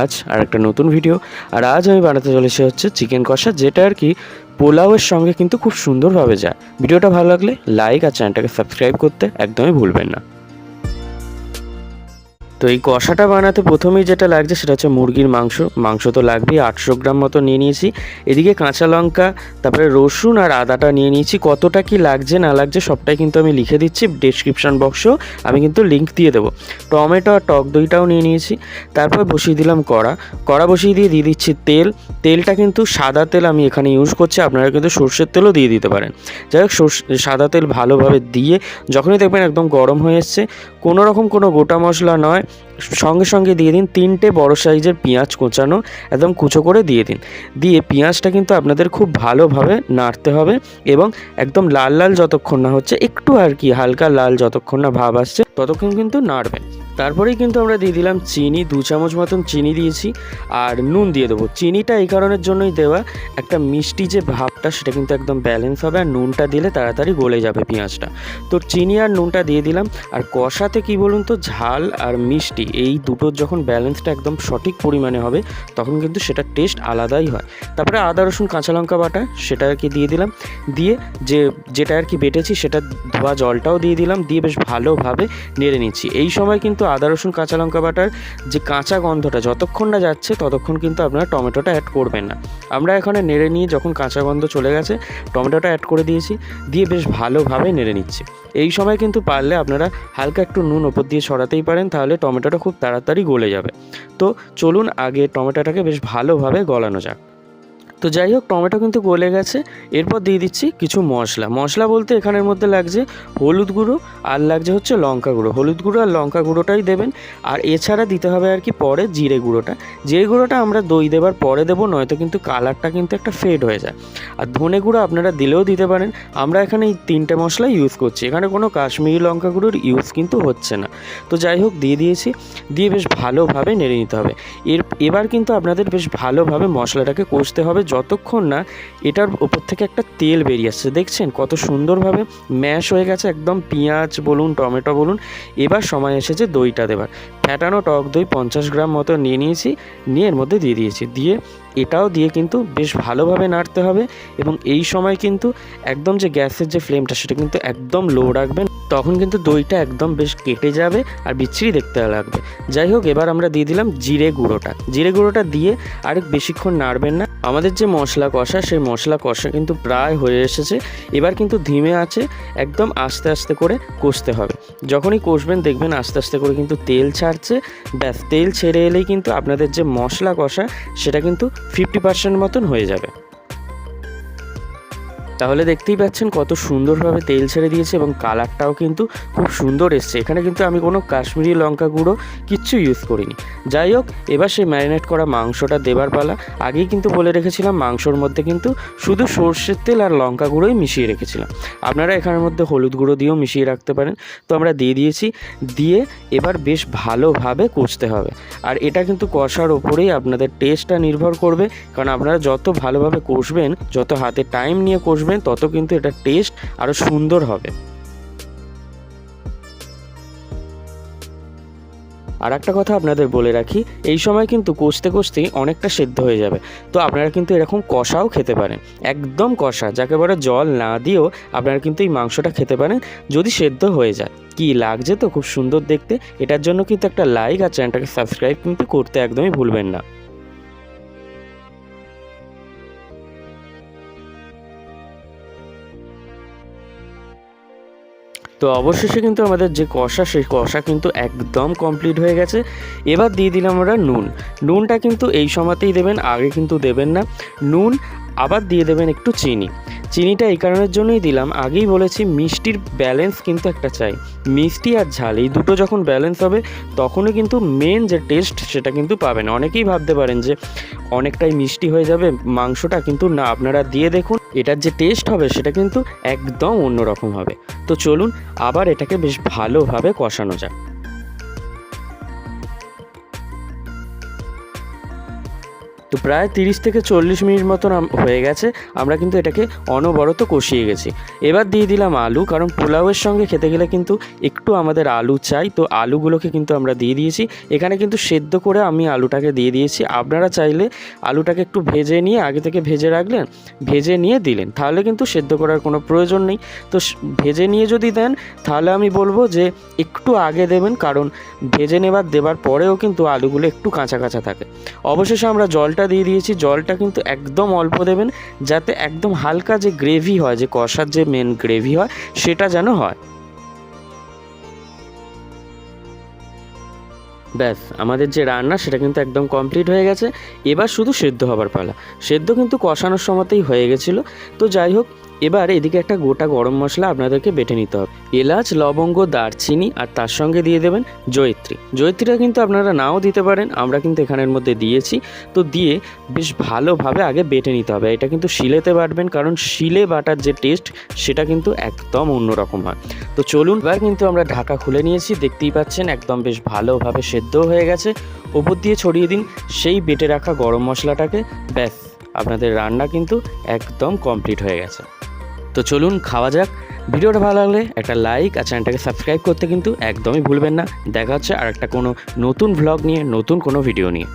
আজ আর একটা নতুন ভিডিও আর আজ আমি বানাতে চলেছি হচ্ছে চিকেন কষা, যেটা আর কি পোলাওয়ের সঙ্গে কিন্তু খুব সুন্দরভাবে যায়। ভিডিওটা ভালো লাগলে লাইক আর চ্যানেলটাকে সাবস্ক্রাইব করতে একদমই ভুলবেন না। তো এই কষাটা বানাতে প্রথমেই যেটা লাগছে সেটা হচ্ছে মুরগির মাংস। মাংস তো লাগবেই, আটশো গ্রাম মতো নিয়ে নিয়েছি। এদিকে কাঁচা লঙ্কা, তারপরে রসুন আর আদাটা নিয়ে নিয়েছি। কতটা কি লাগছে, না লাগছে সবটাই কিন্তু আমি লিখে দিচ্ছি ডেসক্রিপশন বক্সেও আমি কিন্তু লিঙ্ক দিয়ে দেবো। টমেটো আর টক দইটাও নিয়ে নিয়েছি। তারপর বসিয়ে দিলাম কড়া। কড়া বসিয়ে দিয়ে দিয়ে দিচ্ছি তেল। তেলটা কিন্তু সাদা তেল আমি এখানে ইউজ করছি। আপনারা কিন্তু সর্ষের তেলও দিয়ে দিতে পারেন। যাই হোক সাদা তেল ভালোভাবে দিয়ে, যখনই দেখবেন একদম গরম হয়ে এসছে, কোনো রকম কোনো গোটা মশলা নয়। সঙ্গে সঙ্গে দিয়ে দিন তিনটে বড় সাইজের পেঁয়াজ কোচানো একদম কুচো করে দিয়ে দিন। দিয়ে পেঁয়াজটা কিন্তু আপনাদের খুব ভালোভাবে নাড়তে হবে এবং একদম লাল লাল যতক্ষণ না হচ্ছে, একটু আর কি হালকা লাল যতক্ষণ না ভাব আসছে, ততক্ষণ কিন্তু নাড়বেন। তারপরেই কিন্তু আমরা দিয়ে দিলাম চিনি, দু চামচ মতন চিনি দিয়েছি আর নুন দিয়ে দেবো। চিনিটা এই কারণের জন্যই দেওয়া, একটা মিষ্টি যে ভাবটা সেটা কিন্তু একদম ব্যালেন্স হবে আর নুনটা দিলে তাড়াতাড়ি গলে যাবে পেঁয়াজটা। তো চিনি আর নুনটা দিয়ে দিলাম, আর কষাতে কি বলুন তো, ঝাল আর মিষ্টি, এই দুটোর যখন ব্যালেন্সটা একদম সঠিক পরিমাণে হবে, তখন কিন্তু সেটা টেস্ট আলাদাই হয়। তারপরে আদা, রসুন, কাঁচা লঙ্কা বাটা সেটা আর কি দিয়ে দিলাম। দিয়ে যে, যেটা আর কি বেটেছি সেটা ধোয়া জলটাও দিয়ে দিলাম, দিয়ে বেশ ভালোভাবে নেড়ে নিচ্ছি। এই সময় কিন্তু আদা, রসুন, কাঁচা লঙ্কা বাটার যে কাঁচা গন্ধটা যতক্ষণ না যাচ্ছে ততক্ষণ কিন্তু আপনারা টমেটোটা অ্যাড করবেন না। আমরা এখানে নেড়ে নিয়ে যখন কাঁচা গন্ধ চলে গেছে, টমেটোটা অ্যাড করে দিয়েছি, দিয়ে বেশ ভালোভাবে নেড়ে নিচ্ছি। এই সময় কিন্তু পারলে আপনারা হালকা একটু নুন ওপর দিয়ে ছড়াতেই পারেন, তাহলে টমেটোটা খুব তাড়াতাড়ি গলে যাবে। তো চলুন আগে টমেটোটাকে বেশ ভালোভাবে গলানো যাক। তো যাই হোক, টমেটো কিন্তু গলে গেছে। এরপর দিয়ে দিচ্ছি কিছু মশলা। মশলা বলতে এখানের মধ্যে লাগছে হলুদ গুঁড়ো, আর লাগছে হচ্ছে লঙ্কা গুঁড়ো। হলুদ গুঁড়ো আর লঙ্কা গুঁড়োটাই দেবেন। আর এছাড়া দিতে হবে আর কি পরে জিরে গুঁড়োটা। জিরে গুঁড়োটা আমরা দই দেবার পরে দেবো, নয়তো কিন্তু কালারটা কিন্তু একটা ফেড হয়ে যায়। আর ধনে গুঁড়ো আপনারা দিলেও দিতে পারেন। আমরা এখানে এই তিনটে মশলা ইউজ করছি। এখানে কোনো কাশ্মীরি লঙ্কা গুঁড়োর ইউজ কিন্তু হচ্ছে না। তো যাই হোক, দিয়ে দিয়েছি। দিয়ে বেশ ভালোভাবে নেড়ে নিতে হবে। এর, এবার কিন্তু আপনাদের বেশ ভালোভাবে মশলাটাকে কষতে হবে। যতক্ষণ না এটার ওপর থেকে একটা তেল বেরিয়ে আসছে, দেখছেন? কত সুন্দরভাবে ম্যাশ হয়ে গেছে একদম পেঁয়াজ বলুন, টমেটো বলুন। এবার সময় এসেছে দইটা দেবার। ফ্যাটানো টক দই পঞ্চাশ গ্রাম মতো নিয়ে নিয়েছি, নিয়ে এর মধ্যে দিয়ে দিয়েছি। দিয়ে এটাও দিয়ে কিন্তু বেশ ভালোভাবে নাড়তে হবে এবং এই সময় কিন্তু একদম যে গ্যাসের যে ফ্লেমটা, সেটা কিন্তু একদম লো রাখবেন। তখন কিন্তু দইটা একদম বেশ কেটে যাবে আর বিচ্ছিরি দেখতে লাগবে। যাই হোক, এবার আমরা দিয়ে দিলাম জিরে গুঁড়োটা। জিরে গুঁড়োটা দিয়ে আর বেশিক্ষণ নাড়বেন না। আমাদের যে মশলা কষা, সেই মশলা কষা কিন্তু প্রায় হয়ে এসেছে। এবার কিন্তু ধিমে আছে, একদম আস্তে আস্তে করে কষতে হবে। যখনই কষবেন, দেখবেন আস্তে আস্তে করে কিন্তু তেল ছাড়ছে। ব্যাস, তেল ছেড়ে এলেই কিন্তু আপনাদের যে মশলা কষা, সেটা কিন্তু ফিফটি পার্সেন্ট মতন হয়ে যাবে। তাহলে দেখতেই পাচ্ছেন কত সুন্দরভাবে তেল ছেড়ে দিয়েছে এবং কালারটাও কিন্তু খুব সুন্দর এসছে। এখানে কিন্তু আমি কোনো কাশ্মীরি লঙ্কা গুঁড়ো কিচ্ছু ইউজ করিনি। যাই হোক, এবার সেই ম্যারিনেট করা মাংসটা দেবার পালা। আগেই কিন্তু বলে রেখেছিলাম মাংসর মধ্যে কিন্তু শুধু সর্ষের তেল আর লঙ্কা গুঁড়োই মিশিয়ে রেখেছিলাম। আপনারা এখানের মধ্যে হলুদ গুঁড়ো দিয়েও মিশিয়ে রাখতে পারেন। তো আমরা দিয়ে দিয়েছি। দিয়ে এবার বেশ ভালোভাবে কষতে হবে। আর এটা কিন্তু কষার ওপরেই আপনাদের টেস্টটা নির্ভর করবে। কারণ আপনারা যত ভালোভাবে কষবেন, যত হাতে টাইম নিয়ে কষবেন তত কিন্তু এটা টেস্ট আরও সুন্দর হবে। আর একটা কথা আপনাদের বলে রাখি, এই সময় কিন্তু কষতে কষতেই অনেকটা সেদ্ধ হয়ে যাবে। তো আপনারা কিন্তু এরকম কষাও খেতে পারেন, একদম কষা, যাকে বলে জল না দিয়েও আপনারা কিন্তু এই মাংসটা খেতে পারেন, যদি সেদ্ধ হয়ে যায়। কি লাগছে তো খুব সুন্দর দেখতে, এটার জন্য কিন্তু একটা লাইক আর চ্যানেলটাকে সাবস্ক্রাইব কিন্তু করতে একদমই ভুলবেন না। তো অবশেষে কিন্তু আমাদের যে কষা, সেই কষা কিন্তু একদম কমপ্লিট হয়ে গেছে। এবার দিয়ে দিলাম আমরা নুন। নুনটা কিন্তু এই সময়তেই দেবেন, আগে কিন্তু দেবেন না। নুন, আবার দিয়ে দেবেন একটু চিনি। চিনিটা এই কারণের জন্যই দিলাম। আগেই বলেছি, মিষ্টির ব্যালেন্স কিন্তু একটা চাই। মিষ্টি আর ঝাল, এই দুটো যখন ব্যালেন্স হবে, তখনই কিন্তু মেন যে টেস্ট সেটা কিন্তু পাবেন। অনেকেই ভাবতে পারেন যে অনেকটাই মিষ্টি হয়ে যাবে, মাংসটা কিন্তু না, আপনারা দিয়ে দেখুন, এটার যে টেস্ট হবে সেটা কিন্তু একদম অন্যরকম হবে। তো চলুন, আবার এটাকে বেশ ভালোভাবে কষানো যাক। তো প্রায় তিরিশ থেকে চল্লিশ মিনিট মতন হয়ে গেছে, আমরা কিন্তু এটাকে অনবরত কষিয়ে গেছি। এবার দিয়ে দিলাম আলু, কারণ পোলাওয়ের সঙ্গে খেতে গেলে কিন্তু একটু আমাদের আলু চাই, তো আলুগুলোকে কিন্তু আমরা দিয়ে দিয়েছি। এখানে কিন্তু সেদ্ধ করে আমি আলুটাকে দিয়ে দিয়েছি। আপনারা চাইলে আলুটাকে একটু ভেজে নিয়ে, আগে থেকে ভেজে রাখলেন, ভেজে নিয়ে দিলেন, তাহলে কিন্তু সেদ্ধ করার কোনো প্রয়োজন নেই। তো ভেজে নিয়ে যদি দেন, তাহলে আমি বলব যে একটু আগে দেবেন, কারণ ভেজে নেবার, দেবার পরেও কিন্তু আলুগুলো একটু কাঁচা কাঁচা থাকে। অবশেষে আমরা জলটা দিয়ে দিয়েছি, জলটা কিন্তু একদম অল্প দেবেন যাতে একদম হালকা যে গ্রেভি হয়, যে কষার যে মেন গ্রেভি হয়, সেটা যেন হয়। ব্যাস, আমাদের যে রান্না সেটা কিন্তু একদম কমপ্লিট হয়ে গেছে। এবার শুধু সেদ্ধ হবার পালা। সেদ্ধ কিন্তু কষানোর সময়তেই হয়ে গেছিল। তো যাই হোক, এবার এদিকে একটা গোটা গরম মশলা আপনাদেরকে বেটে নিতে হবে। এলাচ, লবঙ্গ, দারচিনি আর তার সঙ্গে দিয়ে দেবেন জয়িত্রী। জয়িত্রীটা কিন্তু আপনারা নাও দিতে পারেন, আমরা কিন্তু এখানের মধ্যে দিয়েছি। তো দিয়ে বেশ ভালোভাবে আগে বেটে নিতে হবে। এটা কিন্তু শিলেতে বাটবেন, কারণ শিলে বাটার যে টেস্ট সেটা কিন্তু একদম অন্যরকম হয়। তো চলুন, এবার কিন্তু আমরা ঢাকা খুলে নিয়েছি। দেখতেই পাচ্ছেন, একদম বেশ ভালোভাবে সেদ্ধ হয়ে গেছে। ওপর দিয়ে ছড়িয়ে দিন সেই বেটে রাখা গরম মশলাটাকে। ব্যাস, আপনাদের রান্না কিন্তু একদম কমপ্লিট হয়ে গেছে। তো চলুন, খাওয়া যাক। ভিডিওটা ভালো লাগলে একটা লাইক আর চ্যানেলটাকে সাবস্ক্রাইব করতে কিন্তু একদমই ভুলবেন না। দেখা হচ্ছে আর একটা কোনো নতুন ভ্লগ নিয়ে, নতুন কোনো ভিডিও নিয়ে।